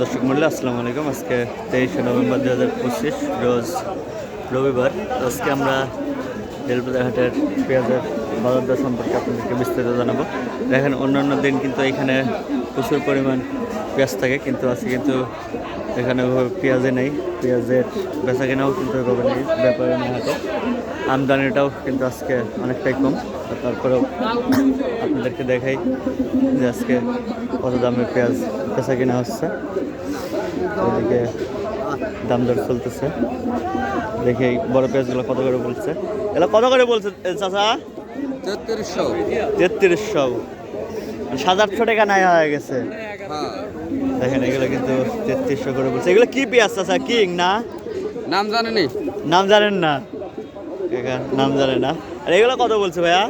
দর্শক মূল্য আসসালামু আলাইকুম। আজকে তেইশে নভেম্বর দু হাজার পঁচিশ, রোজ রবিবার। আজকে আমরা হাটের পেঁয়াজের বাজার সম্পর্কে আপনাদেরকে বিস্তারিত জানাব। দেখেন, অন্যান্য দিন কিন্তু এখানে প্রচুর পরিমাণ পেঁয়াজ থাকে, কিন্তু আজকে কিন্তু এখানে পেঁয়াজে নেই। পেঁয়াজের বেচা কেনাও কিন্তু নেই, ব্যাপারে নেই হাটে আমদানিটাও কিন্তু আজকে অনেকটাই কম। তারপরেও আপনাদেরকে দেখাই যে আজকে কত দামে পেঁয়াজ বেচা কেনা হচ্ছে। ওইদিকে দাম দর চলতেছে। দেখি বড় পেঁয়াজগুলো কত করে বলছে। এগুলো কত করে বলছে চাচা? তেত্রিশশো। তেত্রিশশো। সাত আটশো টাকা নাই হয়ে গেছে। হ্যাঁ। দেখেন এগুলো কিন্তু তেত্রিশশো করে বলছে। এগুলো কি পেঁয়াজ চাচা? কিং না? নাম জানেনি নাম জানেন না। নাম জানে না। আর এগুলো কত বলছে ভাইয়া?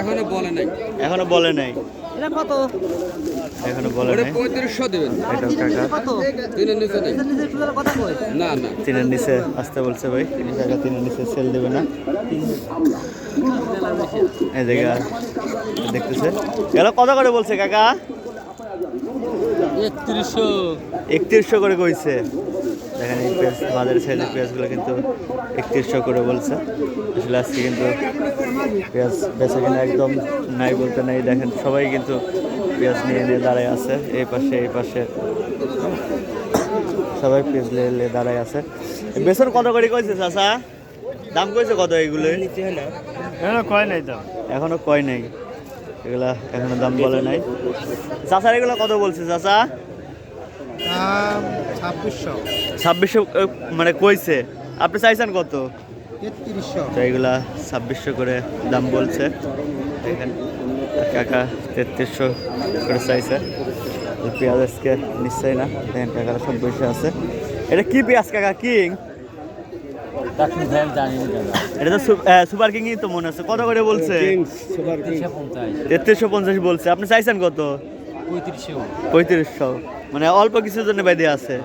এখনও বলে নাই। এখনও বলে নাই। এটা কত? এখনও বলে নাই। পঁয়ত্রিশশো দেবেন এটাও কাকা? কত? তিনের নিচে নেই। কথা কই। না না। তিনের নিচে আসতে বলছে ভাই। তিনি টাকা তিনের নিচে সেল দেবে না। এই জায়গা দেখতেছে। এগুলো কত করে বলছে কাকা? একত্রিশশো। একত্রিশশো করে কইছে। দেখেন এই পেঁয়াজ বাজারের সাইজের পেঁয়াজগুলো কিন্তু একত্রিশশো করে বলছে। আসলে আজকে কিন্তু পেঁয়াজ বেচা কিনা একদম নাই বলতে নাই। দেখেন সবাই কিন্তু পেঁয়াজ নিয়ে নিয়ে দাঁড়ায় আছে এই পাশে এই পাশে। সবাই পেঁয়াজ নিয়ে নিয়ে দাঁড়ায় আছে। বেসন কত করে কইছে চাচা? দাম কইছে কত এইগুলো কয় নাই তো এখনও কয় নাই। এগুলা এখনও দাম বলে নাই। চাচার এগুলো কত বলছে চাচা? ছাব্বিশশো। মানে কইছে। আপনি চাইছেন কত? তেত্রিশশো। তো ছাব্বিশশো করে দাম বলছে। দেখেন কাকা তেত্রিশশো করে চাইছে। পেঁয়াজ আজকে নিশ্চয়ই না। দেখেন কাকারা সব বসে আছে। এটা কি পেঁয়াজ কাকা? কিং? এটা তো সুপার কিংই তো মনে আছে। কত করে বলছে? তেত্রিশশো পঞ্চাশ। বলছে। আপনি চাইছেন কত? পঁয়ত্রিশশো। মানে অল্প কিছুর জন্য বেঁধে আছে।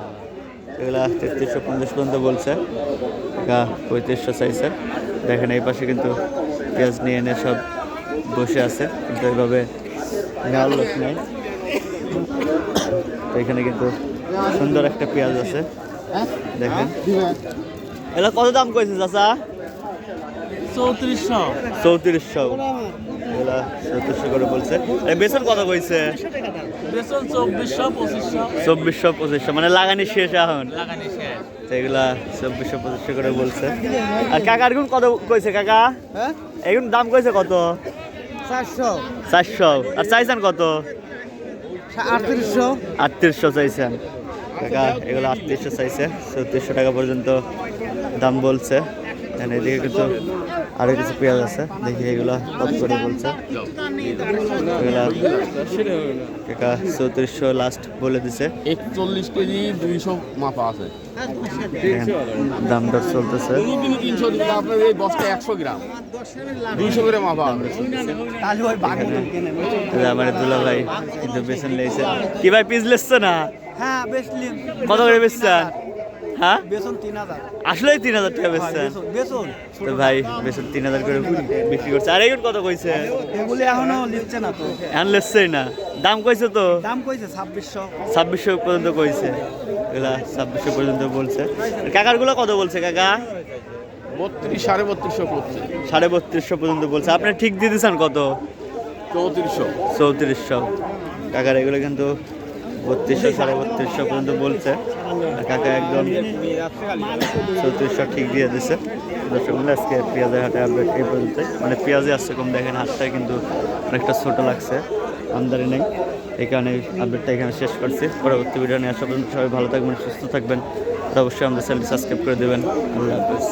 এগুলা তেত্রিশশো পঞ্চাশ পর্যন্ত বলছে। টাকা পঁয়ত্রিশশো চাইছে। দেখেন এই পাশে কিন্তু পেঁয়াজ নিয়ে এনে সব বসে আছে কিন্তু এইভাবে নেওয়ার লোক নেই। তো এখানে কিন্তু সুন্দর একটা পেঁয়াজ আছে। দেখেন। এগুলো কত দাম কইছে চাচা? চৌত্রিশশো। চৌত্রিশশো। এগুলা করে বলছে। এই বেতন কত কইছে? বেতন চব্বিশশো পঁচিশশো। চব্বিশশো পঁচিশশো মানে লাগানি শেষ এখন? লাগানি শেষ। এগুলা চব্বিশশো পঁচিশশো করে বলছে। আর কাকার গুণ কত কইছে কাকা? হ্যাঁ? এগুন দাম কইছে কত? চারশো। চারশো। আর চাইছেন কত? আটত্রিশশো। আটত্রিশশো চাইছেন। কাকা এগুলো আটত্রিশশো চাইছে। চৌত্রিশশো টাকা পর্যন্ত দাম বলছে। এদিকে কিন্তু আরও কিছু পেঁয়াজ আছে। দেখি এগুলো কত করে বলছে। কাকা চৌত্রিশশো লাস্ট বলে দিছে। একচল্লিশ কেজি দুইশো মাপা আছে। দাম দর চলতেছে। তিনি তিনশো আপনার এই বস্তা একশো গ্রাম। দুইশো করে মাপা তাহলে আমার দুলা ভাই কিন্তু বেসন লেগেছে কি ভাই পিস লেসছে না? হ্যাঁ বেচলিম কত করে বেচছেন? হ্যাঁ? বেতন তিন হাজার। আসলেই তিন হাজার টাকা বেচছেন? ভাই বেসন তিন হাজার করে বিক্রি করছে। আর কত কইছে? এগুলি এখনও লিখছে না তো। এখন লেসছেই না। দাম কইছে তো? দাম কইছে ছাব্বিশশো। ছাব্বিশশো পর্যন্ত কইছে। এগুলা ছাব্বিশশো পর্যন্ত বলছে। কাকারগুলো কত বলছে কাকা? বত্রিশ সাড়ে বত্রিশশো করছে সাড়ে বত্রিশশো পর্যন্ত বলছে। আপনি ঠিক দিয়ে দিয়েছেন কত? চৌত্রিশশো। চৌত্রিশশো। কাকার এগুলো কিন্তু বত্রিশশো, সাড়ে বত্রিশশো পর্যন্ত বলছে। কাকা একদম চৌত্রিশশো ঠিক দিয়ে দিছে। দর্শক আজকে পেঁয়াজের হাটে আপডেট এই পর্যন্ত মানে পেঁয়াজে আসছে কম দেখেন হাটটা কিন্তু অনেকটা ছোট লাগছে, আমদানি নেই। এই কারণে আপডেটটা এখানে শেষ করছি। পরবর্তী ভিডিও নিয়ে আসা পর্যন্ত সবাই ভালো থাকবেন, সুস্থ থাকবেন। অবশ্যই আমাদের চ্যানেলটি সাবস্ক্রাইব করে দেবেন। আল্লাহ হাফেজ।